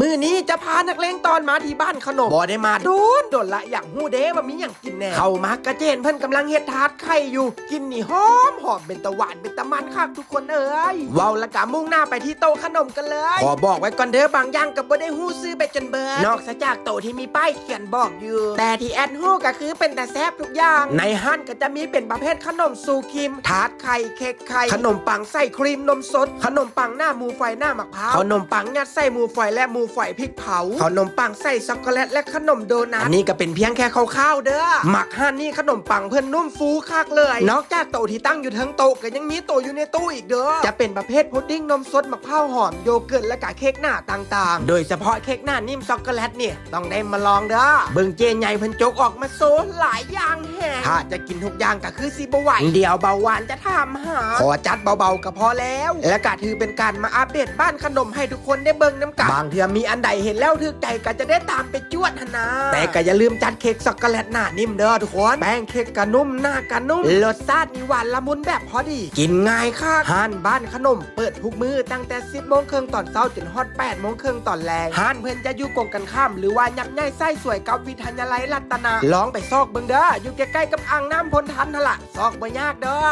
มือนี้จะพานักเลงตอนมาที่บ้านขนมบ่ได้มาโดนโดนละอย่างหูเด้ว่ามีอย่างกินแน่เข้ามากระเจนเพิ่นกำลังเฮ็ดทาดไข่อยู่ กินนี่หอมหอมเป็นตะหวานเป็นตะมันคักทุกคนเอ้ยเว้าละกะมุ่งหน้าไปที่โต๊ะขนมกันเลยขอบอกไว้ก่อนเด้อบางอย่างกับบ่ได้ฮู้ซื้อไปจนเบิดนอกจากโต๊ะที่มีป้ายเขียนบอกอยู่ แต่ที่แอดฮู้ก็คือเป็นแต่แซ่บทุกอย่าง ในห้านก็จะมีเป็นประเภทขนมซูคิม ทาดไข่เค้กไข่ขนมปังใส่ครีมนมสด ขนมปังหน้าหมูไฟหน้ามะพร้าวขนมปังยัดไส้หมูฝอยและมูฝอยพริกเผาขนมปังใส่ช็อกโกแลตและขนมโดนัทอันนี้ก็เป็นเพียงแค่คร่าวๆเด้อหมักห้านนี่ขนมปังเพิ่นนุ่มฟูคักเลย นอกจากโต๊ะที่ตั้งอยู่ทั้งโต๊ะก็ยังมีโต๊ะอยู่ในตู้อีกเด้อจะเป็นประเภทพุดดิ้งนมสดมะพร้าวหอมโยเกิร์ตและกะเค้กหน้าต่างๆ โดยเฉพาะเค้กหน้านิ่มช็อกโกแลตเนี่ยต้องได้มาลองเด้อเบิ่งเจนใหญ่เพิ่นจกออกมาโซหลายอย่างแฮะถ้าจะกินทุกอย่างก็คือสิบ่ไหวเดี๋ยวเบาหวานจะทำหาขอจัดเบาๆก็พอแล้ว และก็ถือเป็นการมาอัปเดตบ้านขนมให้ทุกคนได้เบิ่งน้ำกันบางเทื่อมีอันใดเห็นแล้วถึกใจก็จะได้ตามไปจวดหนนาแต่ก็อย่าลืมจัดเค้กช็อกโกแลตหน้านิ่มเด้อทุกคน แป้งเค้กกะนุ่มหน้ากะนุ่ม รสชาตินี่หวานละมุนแบบพอดี กินง่ายค่ะห้านบ้านขนม เปิดทุกมื้อตั้งแต่ 10โมงครึ่งตอนเช้าจนฮอด8โมงครึ่งตอนแรงห้านเพิ่นจะอยู่กงกันข้าม หรือว่ายับย่ายไส้สวยกับวิทยาลัยรัตนาลองไปซอกเบิ่งเด้ออยู่ใกล้ๆกับอ่างน้ำพนทันทละซอกบ่ยากเด้อ